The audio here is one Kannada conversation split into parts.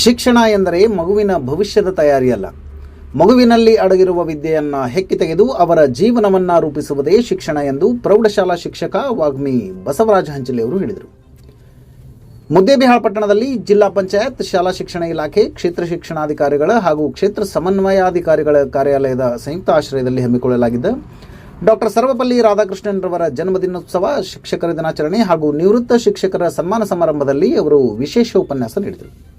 ಶಿಕ್ಷಣ ಎಂದರೆ ಮಗುವಿನ ಭವಿಷ್ಯದ ತಯಾರಿಯಲ್ಲ. ಮಗುವಿನಲ್ಲಿ ಅಡಗಿರುವ ವಿದ್ಯೆಯನ್ನು ಹೆಕ್ಕಿ ತೆಗೆದು ಅವರ ಜೀವನವನ್ನು ರೂಪಿಸುವುದೇ ಶಿಕ್ಷಣ ಎಂದು ಪ್ರೌಢಶಾಲಾ ಶಿಕ್ಷಕ ವಾಗ್ಮಿ ಬಸವರಾಜ ಹಂಚಲಿ ಅವರು ಹೇಳಿದರು. ಮುದ್ದೇಬಿಹಾಳ ಪಟ್ಟಣದಲ್ಲಿ ಜಿಲ್ಲಾ ಪಂಚಾಯತ್ ಶಾಲಾ ಶಿಕ್ಷಣ ಇಲಾಖೆ ಕ್ಷೇತ್ರ ಶಿಕ್ಷಣಾಧಿಕಾರಿಗಳ ಹಾಗೂ ಕ್ಷೇತ್ರ ಸಮನ್ವಯಾಧಿಕಾರಿಗಳ ಕಾರ್ಯಾಲಯದ ಸಂಯುಕ್ತ ಆಶ್ರಯದಲ್ಲಿ ಹಮ್ಮಿಕೊಳ್ಳಲಾಗಿದ್ದ ಡಾಕ್ಟರ್ ಸರ್ವಪಲ್ಲಿ ರಾಧಾಕೃಷ್ಣನ್ರವರ ಜನ್ಮದಿನೋತ್ಸವ ಶಿಕ್ಷಕರ ದಿನಾಚರಣೆ ಹಾಗೂ ನಿವೃತ್ತ ಶಿಕ್ಷಕರ ಸನ್ಮಾನ ಸಮಾರಂಭದಲ್ಲಿ ಅವರು ವಿಶೇಷ ಉಪನ್ಯಾಸ ನೀಡಿದರು.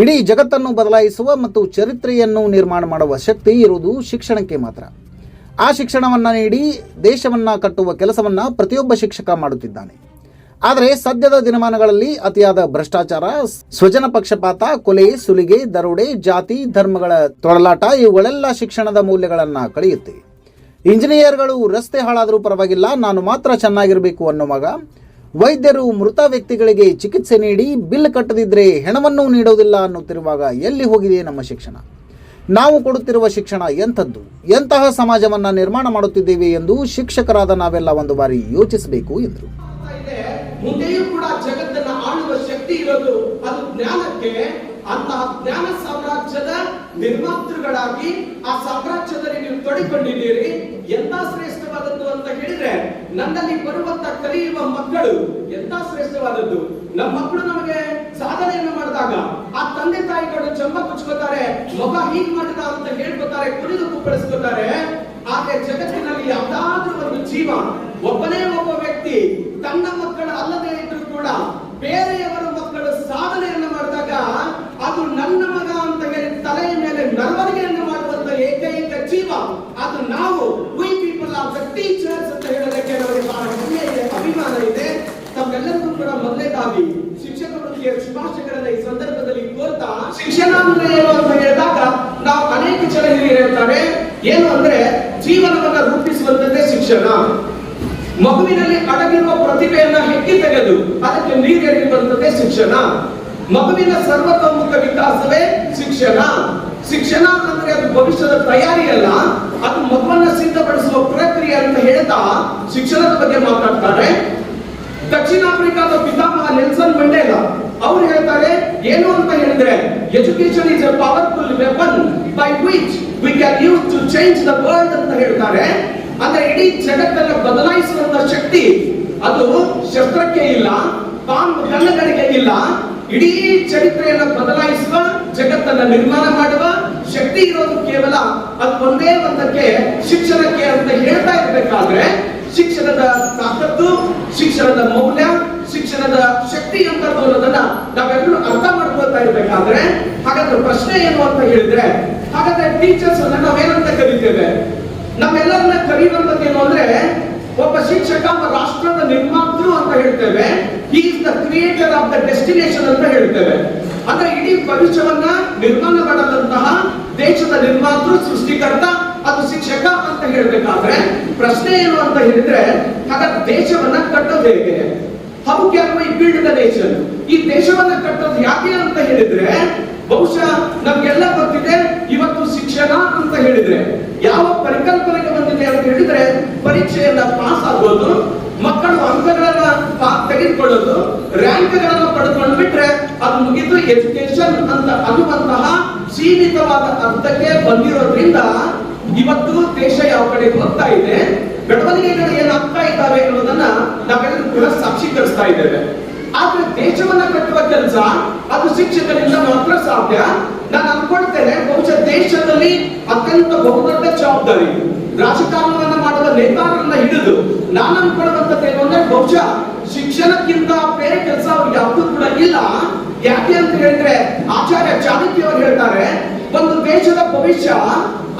ಇಡೀ ಜಗತ್ತನ್ನು ಬದಲಾಯಿಸುವ ಮತ್ತು ಚರಿತ್ರೆಯನ್ನು ನಿರ್ಮಾಣ ಮಾಡುವ ಶಕ್ತಿ ಇರುವುದು ಶಿಕ್ಷಣಕ್ಕೆ ಮಾತ್ರ. ಆ ಶಿಕ್ಷಣವನ್ನು ನೀಡಿ ದೇಶವನ್ನು ಕಟ್ಟುವ ಕೆಲಸವನ್ನು ಪ್ರತಿಯೊಬ್ಬ ಶಿಕ್ಷಕ ಮಾಡುತ್ತಿದ್ದಾನೆ. ಆದರೆ ಸದ್ಯದ ದಿನಮಾನಗಳಲ್ಲಿ ಅತಿಯಾದ ಭ್ರಷ್ಟಾಚಾರ, ಸ್ವಜನ ಪಕ್ಷಪಾತ, ಕೊಲೆ, ಸುಲಿಗೆ, ದರೋಡೆ, ಜಾತಿ, ಧರ್ಮಗಳ ತೊಳಲಾಟ ಇವುಗಳೆಲ್ಲ ಶಿಕ್ಷಣದ ಮೌಲ್ಯಗಳನ್ನು ಕಳೆಯುತ್ತೆ. ಇಂಜಿನಿಯರ್ಗಳು ರಸ್ತೆ ಹಾಳಾದರೂ ಪರವಾಗಿಲ್ಲ, ನಾನು ಮಾತ್ರ ಚೆನ್ನಾಗಿರಬೇಕು ಅನ್ನೋ ಮಗ ವೈದ್ಯರು ಮೃತ ವ್ಯಕ್ತಿಗಳಿಗೆ ಚಿಕಿತ್ಸೆ ನೀಡಿ ಬಿಲ್ ಕಟ್ಟದಿದ್ರೆ ಹೆಣವನ್ನು ನೀಡೋದಿಲ್ಲ ಅನ್ನುತ್ತಿರುವಾಗ ಎಲ್ಲಿ ಹೋಗಿದೆ ನಮ್ಮ ಶಿಕ್ಷಣ? ನಾವು ಕೊಡುತ್ತಿರುವ ಶಿಕ್ಷಣ ಎಂಥದ್ದು? ಎಂತಹ ಸಮಾಜವನ್ನು ನಿರ್ಮಾಣ ಮಾಡುತ್ತಿದ್ದೇವೆ ಎಂದು ಶಿಕ್ಷಕರಾದ ನಾವೆಲ್ಲ ಒಂದು ಬಾರಿ ಯೋಚಿಸಬೇಕು ಎಂದರು. ಮುಂದೆಯೂ ಕೂಡ ಜಗತ್ತನ್ನ ಆಳುವ ಶಕ್ತಿ ಇರೋದು ಅದು ಜ್ಞಾನಕ್ಕೆ. ಅಂತಹ ಜ್ಞಾನ ಸಾಮ್ರಾಜ್ಯದ ನಿರ್ಮಾತೃಗಳಾಗಿ ಆ ಸಾಮ್ರಾಜ್ಯದಲ್ಲಿ ನೀವು ತೊಡಿಕೊಂಡಿದ್ದೀರಿ ಎಂತ ಶ್ರೇಷ್ಠವಾದದ್ದು ಅಂತ ಹೇಳಿದ್ರೆ ನನ್ನಲ್ಲಿ ಬರುವಂತ ಕಲಿಯುವ ಮಕ್ಕಳು ಎಂತ ಶ್ರೇಷ್ಠವಾದದ್ದು? ನಮ್ಮ ಮಕ್ಕಳು ನಮಗೆ ಸಾಧನೆಯನ್ನು ಮಾಡಿದಾಗ ಆ ತಂದೆ ತಾಯಿಗಳು ಚಂಬ ಕುಚ್ಕೋತಾರೆ, ಮಗ ಹೀಗ್ ಮಾಡಿದ ಅಂತ ಹೇಳ್ಕೊತಾರೆ ಕುರಿದು ಕುಪ್ಪಳಿಸ್ಕೊತಾರೆ, ಆದ್ರೆ ಜಗತ್ತಿನಲ್ಲಿ ಯಾವ್ದಾದ್ರೂ ಒಂದು ಜೀವ, ಒಬ್ಬನೇ ಒಬ್ಬ ವ್ಯಕ್ತಿ ತನ್ನ ಮಕ್ಕಳು ಅಲ್ಲದೆ ಇದ್ರು ಕೂಡ ಬೇರೆಯವರ ಮಕ್ಕಳು ಸಾಧನೆಯನ್ನು ಮಾಡಿದಾಗ ಅದು ನನ್ನ ಮಗ ಅಂತ ಹೇಳಿ ತಲೆಯ ಮೇಲೆ ಮೆರವಣಿಗೆಯನ್ನು ಮಾಡುವಂತ ಏಕೈಕ ಜೀವ ಅದು ನಾವು we people of the teachers ಅಂತ ಹೇಳೋದಕ್ಕೆ ನಮಗೆ ಬಹಳ ಹೆಮ್ಮೆ ಇದೆ ಅಭಿಮಾನ ಇದೆ ತಮ್ಮೆಲ್ಲರಿಗೂ ಕೂಡ ಮೊದಲೇದಾಗಿ ಶಿಕ್ಷಕರೊಂದಿಗೆ ಶುಭಾಶಯಗಳನ್ನ ಈ ಸಂದರ್ಭದಲ್ಲಿ ಕೋರ್ತಾ, ಶಿಕ್ಷಣ ಅಂದ್ರೆ ಏನು ಅಂತ ಹೇಳಿದಾಗ ನಾವು ಅನೇಕ ಜನ ಹೇಳ್ತಾರೆ ಏನು ಅಂದ್ರೆ ಜೀವನವನ್ನ ರೂಪಿಸುವಂತದ್ದೇ ಶಿಕ್ಷಣ. ಮಗುವಿನಲ್ಲಿ ಅಡಗಿರುವ ಪ್ರತಿಭೆಯನ್ನ ಹೆಕ್ಕಿ ತೆಗೆದು ಅದಕ್ಕೆ ನೀರೆರೆಯುವಂತದ್ದೇ ಶಿಕ್ಷಣ. ಮಗುವಿನ ಸರ್ವತೋಮುಖ ವಿಕಾಸವೇ ಶಿಕ್ಷಣ. ಶಿಕ್ಷಣ ಅಂದ್ರೆ ಅದು ಭವಿಷ್ಯದ ತಯಾರಿ ಅಲ್ಲ, ಅದು ಮಗುವನ್ನ ಸಿದ್ಧಪಡಿಸುವ ಪ್ರಕ್ರಿಯೆ ಅಂತ ಹೇಳ್ತಾ ಶಿಕ್ಷಣದ ಬಗ್ಗೆ ಮಾತಾಡ್ತಾರೆ. ದಕ್ಷಿಣ ಆಫ್ರಿಕಾದ ಪಿತಾಮಹ ನೆಲ್ಸನ್ ಮಂಡೇಲ ಅವರು ಹೇಳ್ತಾರೆ, ಏನು ಅಂತ ಹೇಳಿದ್ರೆ education is a powerful weapon by which we can use to change the world ಅಂತ ಹೇಳ್ತಾರೆ. ಅಂದ್ರೆ ಇಡೀ ಜಗತ್ತನ್ನ ಬದಲಾಯಿಸುವಂತ ಶಕ್ತಿ, ಅದು ಶಸ್ತ್ರಕ್ಕೆ ಇಲ್ಲ, ಬಾಂಬ್ ಕಲ್ಲಗಳಿಗೆ ಇಲ್ಲ. ಇಡೀ ಚರಿತ್ರೆಯನ್ನ ಬದಲಾಯಿಸುವ, ಜಗತ್ತನ್ನ ನಿರ್ಮಾಣ ಮಾಡುವ ಶಕ್ತಿ ಇರೋದು ಕೇವಲ ಅದು ಒಂದೇ ಒಂದಕ್ಕೆ ಶಿಕ್ಷಣಕ್ಕೆ ಅಂತ ಹೇಳ್ತಾ ಇರ್ಬೇಕಾದ್ರೆ ಶಿಕ್ಷಣದ ತಾಕತ್ತು, ಶಿಕ್ಷಣದ ಮೌಲ್ಯ, ಶಿಕ್ಷಣದ ಶಕ್ತಿ ಅಂತ ನಾವೆಲ್ಲರೂ ಅರ್ಥ ಮಾಡ್ಕೊಳ್ತಾ ಇರ್ಬೇಕಾದ್ರೆ, ಹಾಗಾದ್ರೆ ಪ್ರಶ್ನೆ ಏನು ಅಂತ ಹೇಳಿದ್ರೆ, ಹಾಗಾದ್ರೆ ಟೀಚರ್ಸ್ ಅನ್ನ ನಾವೇನಂತ ಕರಿತೇವೆ? ನಮ್ಮೆಲ್ಲರನ್ನ ಕರೆಯುವಂತದ್ದು ಏನು ಅಂದ್ರೆ, ಒಬ್ಬ ಶಿಕ್ಷಕ ರಾಷ್ಟ್ರದ ನಿರ್ಮಾತೃ ಅಂತ ಹೇಳ್ತೇವೆ. He is the creator of the destination ಅಂತ ಹೇಳ್ತೇವೆ. ಅಂದ್ರೆ ಇಡೀ ಭವಿಷ್ಯವನ್ನ ನಿರ್ಮಾಣ ಮಾಡದಂತಹ ದೇಶದ ನಿರ್ಮಾತೃ, ಸೃಷ್ಟಿಕರ್ತ ಅದು ಶಿಕ್ಷಕ ಅಂತ ಹೇಳ್ಬೇಕಾದ್ರೆ, ಪ್ರಶ್ನೆ ಏನು ಅಂತ ಹೇಳಿದ್ರೆ ಹಾಗ ದೇಶವನ್ನ ಕಟ್ಟೋದು ಹೇಗೆ? How can we build the nation ಈ ದೇಶವನ್ನ ಕಟ್ಟೋದು ಯಾಕೆ ಅಂತ ಹೇಳಿದ್ರೆ, ಬಹುಶಃ ನಮ್ಗೆಲ್ಲ ಗೊತ್ತಿದೆ, ಇವತ್ತು ಶಿಕ್ಷಣ ಅಂತ ಹೇಳಿದ್ರೆ. ಯಾವ ಪರಿಕಲ್ಪನೆಗೆ ಬಂದಿದೆ ಅಂತ ಹೇಳಿದ್ರೆ, ಪರೀಕ್ಷೆಯನ್ನ ಪಾಸ್ ಆಗೋದು, ಮಕ್ಕಳು ಅಂಕಗಳನ್ನ ತೆಗೆದುಕೊಳ್ಳೋದು ರ್ಯಾಂಕ್ಗಳನ್ನು ಪಡೆದುಕೊಂಡು ಬಿಟ್ರೆ ಅದು ಮುಗಿದು ಎಜುಕೇಶನ್ ಅಂತ ಅನ್ನುವಂತಹ ಸೀಮಿತವಾದ ಅರ್ಥಕ್ಕೆ ಬಂದಿರೋದ್ರಿಂದ ಇವತ್ತು ದೇಶ ಯಾವ ಕಡೆ ಹೋಗ್ತಾ ಇದೆ ಬೆಳವಣಿಗೆಗಳು ಏನಾಗ್ತಾ ಇದ್ದಾವೆ ಅನ್ನೋದನ್ನ ನಾವೆಲ್ಲರೂ ಕೂಡ ಸಾಕ್ಷೀಕರಿಸ್ತಾ ಇದ್ದೇವೆ. ಆದ್ರೆ ದೇಶವನ್ನ ಕಟ್ಟುವ ಕೆಲಸ, ಅದು ಶಿಕ್ಷಕರಿಂದ ಮಾತ್ರ ಸಾಧ್ಯ. ನಾನು ಅನ್ಕೊಳ್ತೇನೆ, ಬಹುಶಃ ದೇಶದಲ್ಲಿ ಅತ್ಯಂತ ಬಹುದೊಡ್ಡ ಜವಾಬ್ದಾರಿ, ರಾಜಕಾರಣವನ್ನ ಮಾಡುವ ನೇತಾರರನ್ನ ಹಿಡಿದು ನಾನು ಅನ್ಕೊಳ್ಳುವಂತದ್ದು ಏನು ಅಂದ್ರೆ ಬಹುಶಃ ಶಿಕ್ಷಣಕ್ಕಿಂತ ಬೇರೆ ಕೆಲಸ ಅವ್ರಿಗೆ ಯಾವುದು ಕೂಡ ಇಲ್ಲ. ಯಾಕೆ ಅಂತ ಹೇಳಿದ್ರೆ, ಆಚಾರ್ಯ ಚಾಣಕ್ಯ ಅವರು ಹೇಳ್ತಾರೆ ಒಂದು ದೇಶದ ಭವಿಷ್ಯ,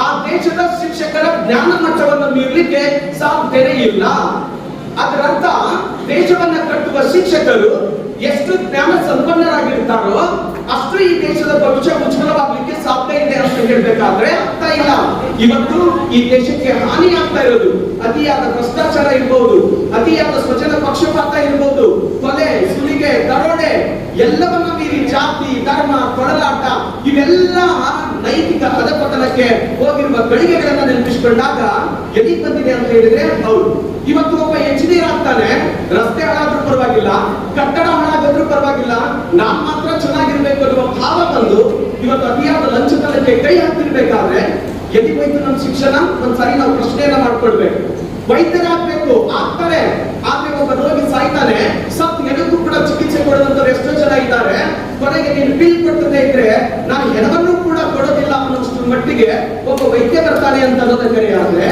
ಆ ದೇಶದ ಶಿಕ್ಷಕರ ಜ್ಞಾನ ಮಟ್ಟವನ್ನು ಮೀರಲಿಕ್ಕೆ ಸಾಧ್ಯನೇ ಇಲ್ಲ. ಅದರರ್ಥ, ದೇಶವನ್ನ ಕಟ್ಟುವ ಶಿಕ್ಷಕರು ಎಷ್ಟು ಜ್ಞಾನ ಸಂಪನ್ನರಾಗಿರ್ತಾರೋ ಅಷ್ಟು ಈ ದೇಶದ ಭವಿಷ್ಯ ಉಜ್ವಲವಾಗಲಿಕ್ಕೆ ಸಾಧ್ಯ ಇದೆ ಅಂತ ಹೇಳ್ಬೇಕಾದ್ರೆ ಅರ್ಥ ಇಲ್ಲ. ಇವತ್ತು ಈ ದೇಶಕ್ಕೆ ಹಾನಿ ಆಗ್ತಾ ಇರೋದು, ಅತಿಯಾದ ಭ್ರಷ್ಟಾಚಾರ ಇರ್ಬೋದು, ಅತಿಯಾದ ಸ್ವಜನ ಪಕ್ಷಪಾತ ಇರ್ಬೋದು, ಕೊಲೆ, ಸುಲಿಗೆ, ದರೋಡೆ, ಎಲ್ಲವನ್ನ ಮೀರಿ ಜಾತಿ, ಧರ್ಮ, ಕೊಡಲಾಟ, ಇವೆಲ್ಲ ನೈತಿಕ ಅಧಪತನಕ್ಕೆ ಹೋಗಿರುವ ಗಳಿಗೆಗಳನ್ನ ನೆನಪಿಸಿಕೊಂಡಾಗ ಎಲ್ಲಿಗೆ ಬಂದಿದೆ ಅಂತ ಹೇಳಿದ್ರೆ, ಹೌದು. ಇವತ್ತು ಒಬ್ಬ ಎಂಜಿನಿಯರ್ ಆಗ್ತಾನೆ, ರಸ್ತೆ ಹಾಳಾದ್ರೂ ಪರವಾಗಿಲ್ಲ, ಕಟ್ಟಡ ಹಾಳಾಗದ್ರೂ ಪರವಾಗಿಲ್ಲ, ನಾನ್ ಮಾತ್ರ ಚೆನ್ನಾಗಿರ್ಬೇಕು ಅನ್ನುವ ಭಾವ ಬಂದು ಇವತ್ತು ಅತಿಯಾದ ಲಂಚತನಕ್ಕೆ ಕೈ ಹಾಕ್ತಿರ್ಬೇಕಾದ್ರೆ ಎಲ್ಲಿ ಹೋಯ್ತು ನಮ್ ಶಿಕ್ಷಣ? ಒಂದ್ಸಾರಿ ನಾವು ಪ್ರಶ್ನೆಯನ್ನ ಮಾಡ್ಕೊಳ್ಬೇಕು. ವೈದ್ಯರಾಗ್ಬೇಕು, ಆಗ್ತಾರೆ. ಆದ್ರೆ ಒಬ್ಬ ರೋಗಿ ಸಾಯ್ತಾನೆ, ಸತ್ ಹೆಣಕ್ಕೂ ಕೂಡ ಚಿಕಿತ್ಸೆ ಕೊಡುವಂತವ್ರು ಎಷ್ಟೋ ಜನ ಇದ್ದಾರೆ. ಕೊನೆಗೆ ನೀನು ಬಿಲ್ ಕೊಡ್ತದೆ ಇದ್ರೆ ನಾನು ಹೆಣವನ್ನು ಕೂಡ ಕೊಡೋದಿಲ್ಲ ಅನ್ನೋಷ್ಟು ಮಟ್ಟಿಗೆ ಒಬ್ಬ ವೈದ್ಯ ಬರ್ತಾನೆ ಅಂತ ಅನ್ನೋದಕ್ಕೆ ಆದ್ರೆ,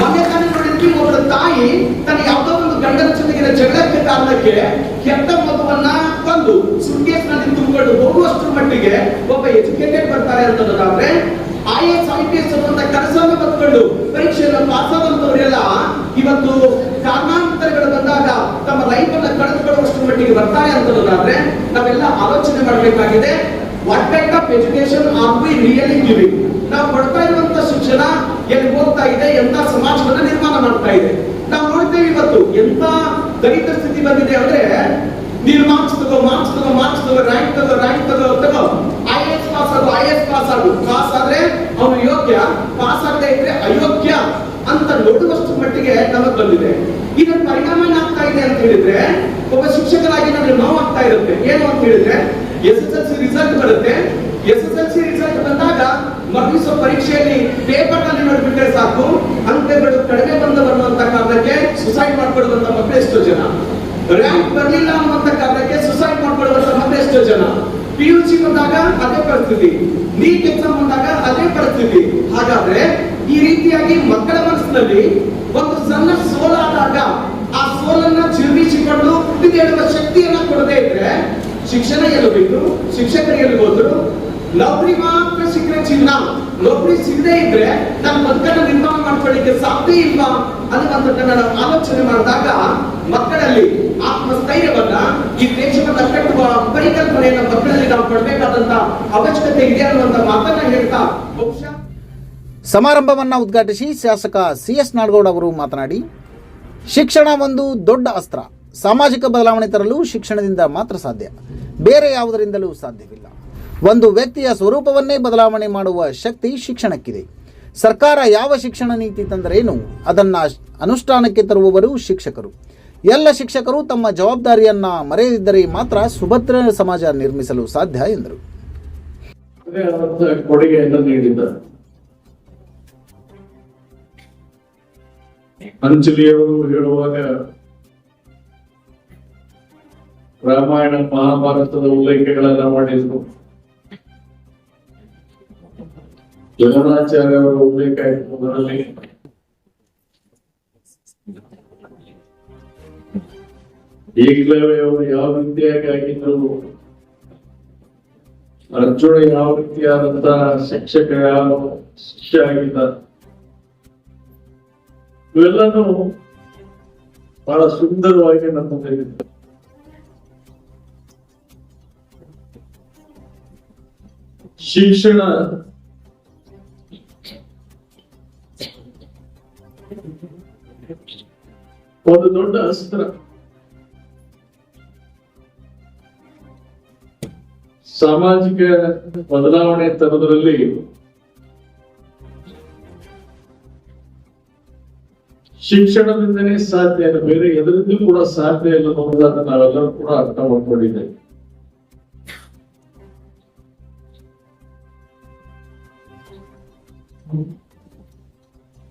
ಮೊನ್ನೆ ತಾನೇ ನೋಡಿದ್ವಿ ಒಬ್ಬರ ತಾಯಿ ತನ್ನ ಯಾವ್ದೋ ಒಂದು ಗಂಡನ ಜೊತೆಗಿನ ಜಗಳಕ್ಕೆ ಕಾರಣಕ್ಕೆ ಕೆಟ್ಟ ಮಗುವನ್ನ ತಂದು ಸುಟ್ಕೇಸ್ನಲ್ಲಿ ತುಂಬಿಕೊಂಡು ಹೋಗುವಷ್ಟು ಮಟ್ಟಿಗೆ ಒಬ್ಬ ಎಜುಕೇಟೆಡ್ ಬರ್ತಾರೆ ಅಂತಂದ್ರೆ ಐ ಎಸ್ ಐ ಪಿ ಕನಸನ್ನು ಹೊತ್ಕೊಂಡು ಪರೀಕ್ಷೆಯನ್ನು ಪಾಸ್ ಆದಂತವರೆಲ್ಲ ಇವತ್ತು ಕಾರಣಾಂತರಗಳು ಬಂದಾಗ ತಮ್ಮ ಲೈಫ್ ಅನ್ನ ಕಳೆದುಕೊಳ್ಳುವಷ್ಟರ ಮಟ್ಟಿಗೆ ಬರ್ತಾರೆ ಅಂತಂದ್ರೆ ನಾವೆಲ್ಲ ಆಲೋಚನೆ ಮಾಡಬೇಕಾಗಿದೆ. What kind of education are we really giving ನಾವು ಕೊಡ್ತಾ ಇರುವಂತ ಶಿಕ್ಷಣ ಎಲ್ಲಿ ಹೋಗ್ತಾ ಇದೆ, ಎಂತ ಸಮಾಜವನ್ನ ನಿರ್ಮಾಣ ಮಾಡ್ತಾ ಇದೆ. ನಾವು ನೋಡ್ತೇವೆ ಇವತ್ತು ಎಂತ ದಲಿತ ಸ್ಥಿತಿ ಬಂದಿದೆ ಅಂದ್ರೆ ನೀನು ಮಾರ್ಕ್ಸ್ ತಗೋ ಮಾರ್ಕ್ಸ್ ತಗೋ ಮಾರ್ಕ್ಸ್ ತಗೋ ರ್ಯಾಂಕ್ ತಗೋ ರ್ಯಾಂಕ್ ತಗೋ ತಗೋ ಐ ಎಸ್ ಪಾಸ್ ಆಗು ಐ ಎಸ್ ಪಾಸ್ ಆಗು ಪಾಸ್ ಆದ್ರೆ ಅವನು ಯೋಗ್ಯ ಪಾಸ್ ಆಗದೆ ಇದ್ರೆ ಅಯೋಗ್ಯ ಅಂತ ನೋಡುವಷ್ಟು ಮಟ್ಟಿಗೆ ನಮಗ್ ಬಂದಿದೆ ಇದರ ಪರಿಣಾಮ ಏನಾಗ್ತಾ ಇದೆ ಅಂತ ಹೇಳಿದ್ರೆ, ಒಬ್ಬ ಶಿಕ್ಷಕರಾಗಿ ನಮಗೆ ನೋವು ಆಗ್ತಾ ಇರುತ್ತೆ, ಏನು ಅಂತ ಹೇಳಿದ್ರೆ S S L C result ಬರುತ್ತೆ. S S L C result ಬಂದಾಗ ಮರಳಿಸೋ ಪರೀಕ್ಷೆಯಲ್ಲಿ ಪೇಪರ್ನಲ್ಲಿ ನೋಡ್ಬಿಟ್ರೆ ಸಾಕು ಅಂಕಗಳು ಕಡಿಮೆ ಬಂದ ಅನ್ನುವಂತ ಕಾರಣಕ್ಕೆ ಸುಸೈಡ್ ಮಾಡ್ಕೊಳ್ಳುವಂತ ಮಕ್ಕಳು ಎಷ್ಟೋ ಜನ. ರ್ಯಾಂಕ್ ಬರಲಿಲ್ಲ ಅನ್ನುವಂತ ಕಾರಣಕ್ಕೆ ಸುಸೈಡ್ ಮಾಡ್ಕೊಳ್ಳುವಂತ ಮಕ್ಕಳು ಎಷ್ಟೋ ಜನ. ಪಿ ಯು ಸಿ ಬಂದಾಗ ಅದೇ ಪರಿಸ್ಥಿತಿ. ನೀಟ್ ಎಕ್ಸಾಮ್ ಬಂದಾಗ ಅದೇ ಪರಿಸ್ಥಿತಿ. ಹಾಗಾದ್ರೆ ಈ ರೀತಿಯಾಗಿ ಮಕ್ಕಳ ಮನಸ್ಸಿನಲ್ಲಿ ಒಂದು ಸಣ್ಣ ಸೋಲಾದಾಗ ಆ ಸೋಲನ್ನ ಚಿರುಮಿಸಿಕೊಂಡು ಹೇಳುವ ಶಕ್ತಿಯನ್ನ ಕೊಡದೇ ಇದ್ರೆ ಶಿಕ್ಷಣ ಎಲ್ಲಬೇಕು ಶಿಕ್ಷಕರು ಎಲ್ಲಿಗೋದ್ರು ನೌಕರಿ ಮಾತ್ರ ಸಿಕ್ಕರೆ ಚಿನ್ನ ನೌಕರಿ ಸಿಗದೆ ಇದ್ರೆ ನನ್ನ ಮಕ್ಕಳ ನಿರ್ಮಾಣ ಮಾಡ್ಕೊಳ್ಳಿಕ್ಕೆ ಸಾಧ್ಯ ಇಲ್ವಾ ಅನ್ನುವಂಥದ್ದನ್ನ ನಾವು ಆಲೋಚನೆ ಮಾಡಿದಾಗ ಮಕ್ಕಳಲ್ಲಿ ಆತ್ಮಸ್ಥೈರ್ಯವನ್ನ ಈ ದೇಶವನ್ನ ಕಟ್ಟುವ ಪರಿಕಲ್ಪನೆಯನ್ನ ಮಕ್ಕಳಲ್ಲಿ ನಾವು ಕೊಡಬೇಕಾದಂತ ಅವಶ್ಯಕತೆ ಇದೆ ಅನ್ನುವಂತ ಮಾತನ್ನ ಹೇಳ್ತಾ ಸಮಾರಂಭವನ್ನು ಉದ್ಘಾಟಿಸಿ ಶಾಸಕ ಸಿ ಎಸ್ ನಾಡಗೌಡ ಅವರು ಮಾತನಾಡಿ, ಶಿಕ್ಷಣ ಒಂದು ದೊಡ್ಡ ಅಸ್ತ್ರ. ಸಾಮಾಜಿಕ ಬದಲಾವಣೆ ತರಲು ಶಿಕ್ಷಣದಿಂದ ಮಾತ್ರ ಸಾಧ್ಯ. ಬೇರೆ ಯಾವುದರಿಂದಲೂ ಸಾಧ್ಯವಿಲ್ಲ. ಒಂದು ವ್ಯಕ್ತಿಯ ಸ್ವರೂಪವನ್ನೇ ಬದಲಾವಣೆ ಮಾಡುವ ಶಕ್ತಿ ಶಿಕ್ಷಣಕ್ಕಿದೆ. ಸರ್ಕಾರ ಯಾವ ಶಿಕ್ಷಣ ನೀತಿ ತಂದರೇನು ಅದನ್ನು ಅನುಷ್ಠಾನಕ್ಕೆ ತರುವವರು ಶಿಕ್ಷಕರು. ಎಲ್ಲ ಶಿಕ್ಷಕರು ತಮ್ಮ ಜವಾಬ್ದಾರಿಯನ್ನ ಮರೆಯದಿದ್ದರೆ ಮಾತ್ರ ಸುಭದ್ರ ಸಮಾಜ ನಿರ್ಮಿಸಲು ಸಾಧ್ಯ ಎಂದರು. ಅಂಜಲಿಯವರು ಹೇಳುವಾಗ ರಾಮಾಯಣ ಮಹಾಭಾರತದ ಉಲ್ಲೇಖಗಳನ್ನ ಮಾಡಿದ್ರು. ಜಗನಾಚಾರ್ಯ ಅವರ ಉಲ್ಲೇಖ ಇರುವುದರಲ್ಲಿ ಏಕಲವ್ಯ ಅವರು ಯಾವ ವಿದ್ಯಾಗಿದ್ರು ಅರ್ಜುನ ಯಾವ ರೀತಿಯಾದಂತಹ ಶಿಕ್ಷಕ, ಯಾವ ಶಿಷ್ಯ ಆಗಿದ್ದ? ಇವೆಲ್ಲನೂ ಬಹಳ ಸುಂದರವಾಗಿ ನಮ್ಮ. ಶಿಕ್ಷಣ ಒಂದು ದೊಡ್ಡ ಅಸ್ತ್ರ ಸಾಮಾಜಿಕ ಬದಲಾವಣೆ ತರೋದ್ರಲ್ಲಿ ಶಿಕ್ಷಣದಿಂದನೇ ಸಾಧ್ಯ ಇಲ್ಲ. ಬೇರೆ ಎದರಿಂದ ಕೂಡ ಸಾಧ್ಯ ಇಲ್ಲ ಅನ್ನೋದನ್ನ ನಾವೆಲ್ಲರೂ ಕೂಡ ಅರ್ಥ ಮಾಡ್ಕೊಂಡಿದ್ದೇವೆ.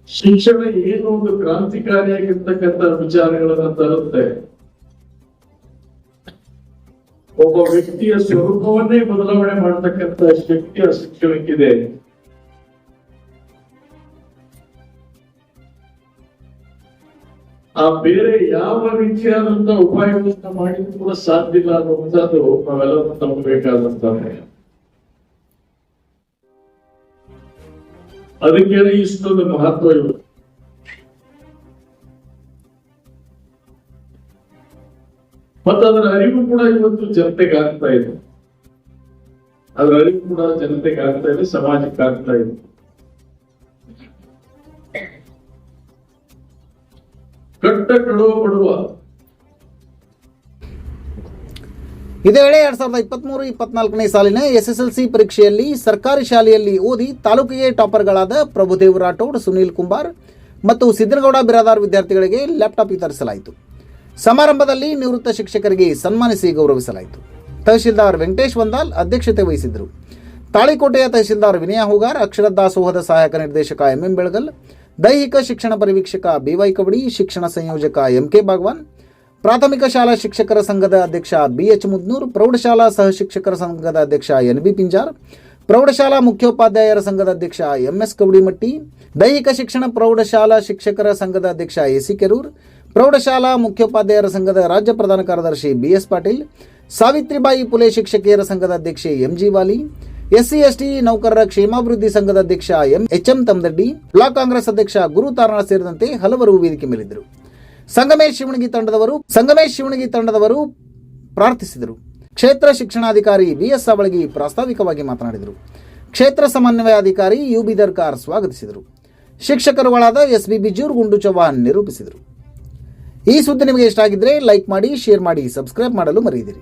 ಶಿಕ್ಷಣ ಏನು ಒಂದು ಕ್ರಾಂತಿಕಾರಿಯಾಗಿರ್ತಕ್ಕಂಥ ವಿಚಾರಗಳನ್ನ ತರುತ್ತೆ. ಒಬ್ಬ ವ್ಯಕ್ತಿಯ ಸ್ವರೂಪವನ್ನೇ ಬದಲಾವಣೆ ಮಾಡತಕ್ಕಂತ ಶಕ್ತಿಯ ಶಿಕ್ಷಣಕ್ಕಿದೆ. ಆ ಬೇರೆ ಯಾವ ರೀತಿಯಾದಂತ ಉಪಾಯಗಳನ್ನ ಮಾಡಿದ್ರು ಕೂಡ ಸಾಧ್ಯ ಇಲ್ಲ ಅನ್ನುವಂಥದ್ದು ನಾವೆಲ್ಲರೂ ನಂಬಬೇಕಾದಂತ ಅದಕ್ಕೆ ಇಷ್ಟೊಂದು ಮಹತ್ವ ಇರುತ್ತೆ ಮತ್ತು ಅದರ ಅರಿವು ಕೂಡ ಇವತ್ತು ಜನತೆಗೆ ಆಗ್ತಾ ಇದೆ. ಅದರ ಅರಿವು ಕೂಡ ಜನತೆಗೆ ಆಗ್ತಾ ಇದೆ, ಸಮಾಜಕ್ಕೆ ಆಗ್ತಾ ಇದೆ. ಇದೇ ವೇಳೆ ಎರಡ್ ಸಾವಿರದ ಇಪ್ಪತ್ಮೂರು, ಇಪ್ಪತ್ನಾಲ್ಕನೇ ಸಾಲಿನ ಎಸ್ಎಸ್ಎಲ್ಸಿ ಪರೀಕ್ಷೆಯಲ್ಲಿ ಸರ್ಕಾರಿ ಶಾಲೆಯಲ್ಲಿ ಓದಿ ತಾಲೂಕಿಗೆ ಟಾಪರ್ಗಳಾದ ಪ್ರಭುದೇವ್ ರಾಠೋಡ್, ಸುನೀಲ್ ಕುಂಬಾರ್ ಮತ್ತು ಸಿದ್ದನಗೌಡ ಬಿರಾದಾರ್ ವಿದ್ಯಾರ್ಥಿಗಳಿಗೆ ಲ್ಯಾಪ್ಟಾಪ್ ವಿತರಿಸಲಾಯಿತು. ಸಮಾರಂಭದಲ್ಲಿ ನಿವೃತ್ತ ಶಿಕ್ಷಕರಿಗೆ ಸನ್ಮಾನಿಸಿ ಗೌರವಿಸಲಾಯಿತು. ತಹಶೀಲ್ದಾರ್ ವೆಂಕಟೇಶ್ ವಂದಾಲ್ ಅಧ್ಯಕ್ಷತೆ ವಹಿಸಿದ್ದರು. ತಾಳಿಕೋಟೆಯ ತಹಶೀಲ್ದಾರ್ ವಿನಯ ಹೂಗಾರ್ ಅಕ್ಷರ ದಾಸೋಹದ ಸಹಾಯಕ ನಿರ್ದೇಶಕ ಎಂಎಂ ಬೆಳಗಲ್ ದೈಹಿಕ ಶಿಕ್ಷಣ ಪರಿವೀಕ್ಷಕ ಬಿವೈ ಕವಡಿ, ಶಿಕ್ಷಣ ಸಂಯೋಜಕ ಎಂ ಕೆ ಬಾಗ್ವಾನ್ ಪ್ರಾಥಮಿಕ ಶಾಲಾ ಶಿಕ್ಷಕರ ಸಂಘದ ಅಧ್ಯಕ್ಷ ಬಿ ಎಚ್ ಮುದ್ನೂರ್, ಪ್ರೌಢಶಾಲಾ ಸಹ ಶಿಕ್ಷಕರ ಸಂಘದ ಅಧ್ಯಕ್ಷ ಎನ್ ಬಿ ಪಿಂಜಾರ್, ಪ್ರೌಢಶಾಲಾ ಮುಖ್ಯೋಪಾಧ್ಯಾಯರ ಸಂಘದ ಅಧ್ಯಕ್ಷ ಎಂ ಎಸ್ ಕವಡಿಮಟ್ಟಿ, ದೈಹಿಕ ಶಿಕ್ಷಣ ಪ್ರೌಢಶಾಲಾ ಶಿಕ್ಷಕರ ಸಂಘದ ಅಧ್ಯಕ್ಷ ಎಸಿ ಕೆರೂರ್, ಪ್ರೌಢಶಾಲಾ ಮುಖ್ಯೋಪಾಧ್ಯಾಯರ ಸಂಘದ ರಾಜ್ಯ ಪ್ರಧಾನ ಕಾರ್ಯದರ್ಶಿ ಬಿ ಎಸ್ ಪಾಟೀಲ್, ಸಾವಿತ್ರಿಬಾಯಿ ಪುಲೆ ಶಿಕ್ಷಕಿಯರ ಸಂಘದ ಅಧ್ಯಕ್ಷೆ M G Wali SC, ST, ನೌಕರರ ಕ್ಷೇಮಾಭಿವೃದ್ಧಿ ಸಂಘದ ಅಧ್ಯಕ್ಷ M. H M Tamdaddi block Congress ಅಧ್ಯಕ್ಷ ಗುರು ತಾರಣ ಸೇರಿದಂತೆ ಹಲವರು ವೇದಿಕೆ ಮೇಲಿದ್ದರು. ಸಂಗಮೇಶ್ ಶಿವಣಗಿ ತಂಡದವರು, ಸಂಗಮೇಶ್ ಶಿವಣಗಿ ತಂಡದವರು ಪ್ರಾರ್ಥಿಸಿದರು. ಕ್ಷೇತ್ರ ಶಿಕ್ಷಣಾಧಿಕಾರಿ ಬಿಎಸ್ ಅವಳಗಿ ಪ್ರಾಸ್ತಾವಿಕವಾಗಿ ಮಾತನಾಡಿದರು. ಕ್ಷೇತ್ರ ಸಮನ್ವಯಾಧಿಕಾರಿ ಯು ಬಿ ದರ್ಕಾರ್ ಸ್ವಾಗತಿಸಿದರು. ಶಿಕ್ಷಕರುಗಳಾದ ಎಸ್ ಬಿ ಬಿಜೂರ್ ಗುಂಡು ಚೌಹಾಣ್ ನಿರೂಪಿಸಿದರು. ಈ ಸುದ್ದಿ ನಿಮಗೆ ಇಷ್ಟ ಆಗಿದ್ರೆ ಲೈಕ್ ಮಾಡಿ, ಶೇರ್ ಮಾಡಿ, ಸಬ್ಸ್ಕ್ರೈಬ್ ಮಾಡಲು ಮರೆಯದಿರಿ.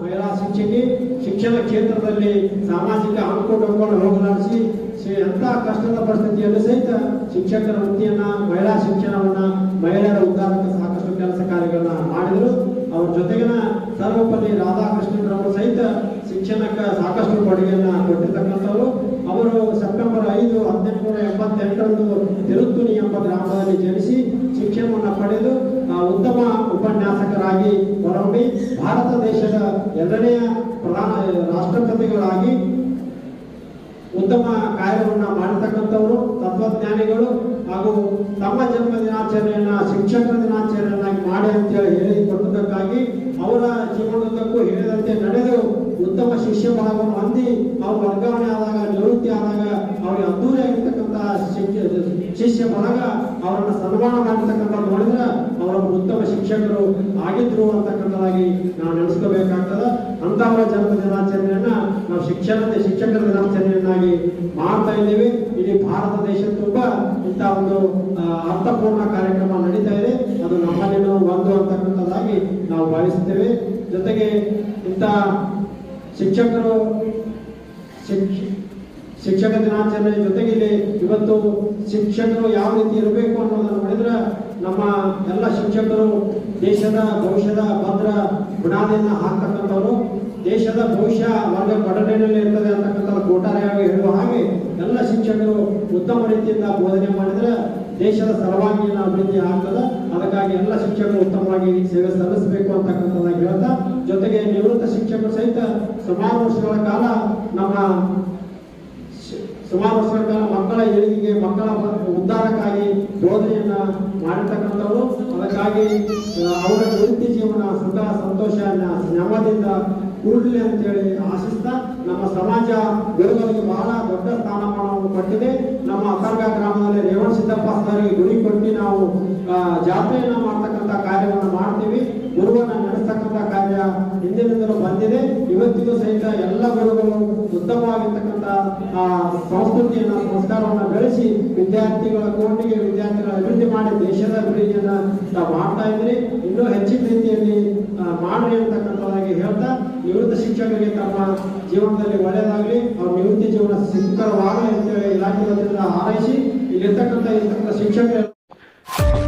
ಮಹಿಳಾ ಶಿಕ್ಷಕಿ ಶಿಕ್ಷಣ ಕ್ಷೇತ್ರದಲ್ಲಿ ಸಾಮಾಜಿಕ ಅನುಕೂಲವನ್ನು ಹೋಗಲಾಡಿಸಿ ಎಂಥ ಕಷ್ಟದ ಪರಿಸ್ಥಿತಿಯಲ್ಲೂ ಸಹಿತ ಶಿಕ್ಷಕರ ವೃತ್ತಿಯನ್ನ, ಮಹಿಳಾ ಶಿಕ್ಷಣವನ್ನ, ಮಹಿಳೆಯರ ಉದ್ಧಾರಕ್ಕೆ ಸಾಕಷ್ಟು ಕೆಲಸ ಕಾರ್ಯಗಳನ್ನ ಮಾಡಿದರು. ಅವ್ರ ಜೊತೆಗಿನ ಸರ್ವಪಲ್ಲಿ ರಾಧಾಕೃಷ್ಣರವರು ಸಹಿತ ಶಿಕ್ಷಣಕ್ಕೆ ಸಾಕಷ್ಟು ಕೊಡುಗೆಯನ್ನ ಕೊಟ್ಟಿರ್ತಕ್ಕಂಥವ್ರು. ಅವರು ಸೆಪ್ಟೆಂಬರ್ ಐದು ಹದಿನೆಂಟುನೂರ ಎಂಬತ್ತೆಂಟರಂದು ತಿರುತ್ತುನಿ ಎಂಬ ಗ್ರಾಮದಲ್ಲಿ ಜನಿಸಿ ಶಿಕ್ಷಣವನ್ನು ಪಡೆದು ಉತ್ತಮ ಉಪನ್ಯಾಸಕರಾಗಿ ಹೊರಹೊಮ್ಮಿ ಭಾರತ ದೇಶದ ಎರಡನೆಯ ಪ್ರಧಾನ ರಾಷ್ಟ್ರಪತಿಗಳಾಗಿ ಉತ್ತಮ ಕಾರ್ಯವನ್ನ ಮಾಡತಕ್ಕಂಥವರು ತತ್ವಜ್ಞಾನಿಗಳು ಹಾಗೂ ತಮ್ಮ ಜನ್ಮ ದಿನಾಚರಣೆಯನ್ನ, ಶಿಕ್ಷಕರ ದಿನಾಚರಣೆಯನ್ನಾಗಿ ಮಾಡಿ ಅಂತ ಹೇಳಿ ಕೊಟ್ಟದಕ್ಕಾಗಿ ಅವರ ಜೀವನದಕ್ಕೂ ಹೇಳಿದಂತೆ ನಡೆದು ಉತ್ತಮ ಶಿಷ್ಯ ಭಾಗವನ್ನು ಹೊಂದಿ ಅವ್ರು ವರ್ಗಾವಣೆ ಆದಾಗ, ನಿವೃತ್ತಿ ಆದಾಗ ಅವ್ರಿಗೆ ಅದ್ದೂರಿಯಾಗಿರ್ತಕ್ಕಂತಹ ಶಿಷ್ಯ ಬಳಗ ಅವರನ್ನ ಸನ್ಮಾನ ಮಾಡಿರ್ತಕ್ಕಂಥ ನೋಡಿದ್ರೆ ಅವರ ಉತ್ತಮ ಶಿಕ್ಷಕರು ಆಗಿದ್ರು ಅಂತಕ್ಕಂಥದಾಗಿ ನಾವು ನೆನೆಸ್ಕೋಬೇಕಾಗ್ತದ. ಅಂತವರ ಜನ್ಮ ದಿನಾಚರಣೆಯನ್ನ ನಾವು ಶಿಕ್ಷಣ ಶಿಕ್ಷಕರ ದಿನಾಚರಣೆಯನ್ನಾಗಿ ಮಾಡ್ತಾ ಇದ್ದೀವಿ. ಇಡೀ ಭಾರತ ದೇಶ ತುಂಬ ಇಂಥ ಒಂದು ಅರ್ಥಪೂರ್ಣ ಕಾರ್ಯಕ್ರಮ ನಡೀತಾ ಇದೆ. ಅದು ನಮ್ಮಲ್ಲಿನೂ ಒಂದು ಅಂತಕ್ಕಂಥದ್ದಾಗಿ ನಾವು ಭಾವಿಸುತ್ತೇವೆ. ಜೊತೆಗೆ ಇಂಥ ಶಿಕ್ಷಕರು, ಶಿಕ್ಷ ಶಿಕ್ಷಕ ದಿನಾಚರಣೆ ಜೊತೆಗೆ ಇಲ್ಲಿ ಇವತ್ತು ಶಿಕ್ಷಕರು ಯಾವ ರೀತಿ ಇರಬೇಕು ಅನ್ನೋದನ್ನು ನೋಡಿದ್ರೆ ನಮ್ಮ ಎಲ್ಲ ಶಿಕ್ಷಕರು ದೇಶದ ಭವಿಷ್ಯದ ಭದ್ರ ಬುನಾದಿಯನ್ನು ಹಾಕ್ತಕ್ಕಂಥವ್ರು, ದೇಶದ ಭವಿಷ್ಯ ವರ್ಗ ಬಡತನದಲ್ಲಿ ಇರ್ತದೆ ಅಂತಕ್ಕಂಥ ಕೋಟಾರೆಯಾಗಿ ಹೇಳುವ ಹಾಗೆ ಎಲ್ಲ ಶಿಕ್ಷಕರು ಉತ್ತಮ ರೀತಿಯಿಂದ ಬೋಧನೆ ಮಾಡಿದ್ರೆ ದೇಶದ ಸರ್ವಾಂಗೀಣ ಅಭಿವೃದ್ಧಿ ಆಗ್ತದೆ. ಅದಕ್ಕಾಗಿ ಎಲ್ಲ ಶಿಕ್ಷಕರು ಉತ್ತಮವಾಗಿ ಸೇವೆ ಸಲ್ಲಿಸಬೇಕು ಅಂತಕ್ಕಂಥದ್ದಾಗಿ ಹೇಳ್ತಾ, ಜೊತೆಗೆ ನಿವೃತ್ತ ಶಿಕ್ಷಕರು ಸಹಿತ ಸುಮಾರು ವರ್ಷಗಳ ಕಾಲ ನಮ್ಮ ಸುಮಾರು ವರ್ಷಗಳ ಕಾಲ ಮಕ್ಕಳ ಏಳಿಗೆಗೆ ಮಕ್ಕಳ ಉದ್ಧಾರಕ್ಕಾಗಿ ಬೋಧನೆಯನ್ನ ಮಾಡಿರ್ತಕ್ಕಂಥವ್ರು. ಅದಕ್ಕಾಗಿ ಅವರ ವೃತ್ತಿ ಜೀವನ ಸುಖ, ಸಂತೋಷ ನೆಮ್ಮದಿಯಿಂದ ಕೂಡಲಿ ಅಂತೇಳಿ ಆಶಿಸ್ತಾ ನಮ್ಮ ಸಮಾಜ ಗುರುಗಳಿಗೆ ಬಹಳ ದೊಡ್ಡ ಸ್ಥಾನಮಾನವನ್ನು ಕೊಟ್ಟಿದೆ. ನಮ್ಮ ಅಸರ್ಗ ಗ್ರಾಮದಲ್ಲಿ ರೇವಣ ಸಿದ್ದಪ್ಪ ಸರ್ ಗುರಿ ಕೊಟ್ಟು ನಾವು ಜಾತ್ರೆಯನ್ನ ಮಾಡ್ತಕ್ಕಂಥ ಕಾರ್ಯವನ್ನು ಮಾಡ್ತೀವಿ. ಗುರುವನ್ನ ನಡೆಸ್ತಕ್ಕಂಥ ಕಾರ್ಯ ಹಿಂದಿನಿಂದಲೂ ಬಂದಿದೆ. ಇವತ್ತಿಗೂ ಸಹಿತ ಎಲ್ಲ ಗುರುಗಳು ಉತ್ತಮವಾಗಿರ್ತಕ್ಕಂಥ, ಆ, ಸಂಸ್ಕೃತಿಯನ್ನ, ಸಂಸ್ಕಾರವನ್ನ ಬೆಳೆಸಿ ವಿದ್ಯಾರ್ಥಿಗಳ ಕೋಟಿಗೆ ವಿದ್ಯಾರ್ಥಿಗಳ ಅಭಿವೃದ್ಧಿ ಮಾಡಿ ದೇಶದ ಅಭಿವೃದ್ಧಿಯನ್ನ ಮಾಡ್ತಾ ಇದ್ರಿ. ಇನ್ನೂ ಹೆಚ್ಚಿನ ರೀತಿಯಲ್ಲಿ ಮಾಡ್ರಿ ಅಂತಕ್ಕಂಥದ್ದಾಗಿ ಹೇಳ್ತಾ, ನಿವೃತ್ತ ಶಿಕ್ಷಕರಿಗೆ ತಮ್ಮ ಜೀವನದಲ್ಲಿ ಒಳ್ಳೆಯದಾಗಲಿ, ಅವ್ರ ನಿವೃತ್ತಿ ಜೀವನ ಸುಖಕರವಾಗಲಿ ಅಂತೇಳಿ ಇಲಾಖೆ ಹಾರೈಸಿ, ಇಲ್ಲಿರ್ತಕ್ಕಂಥ, ಇರ್ತಕ್ಕಂಥ ಶಿಕ್ಷಕರು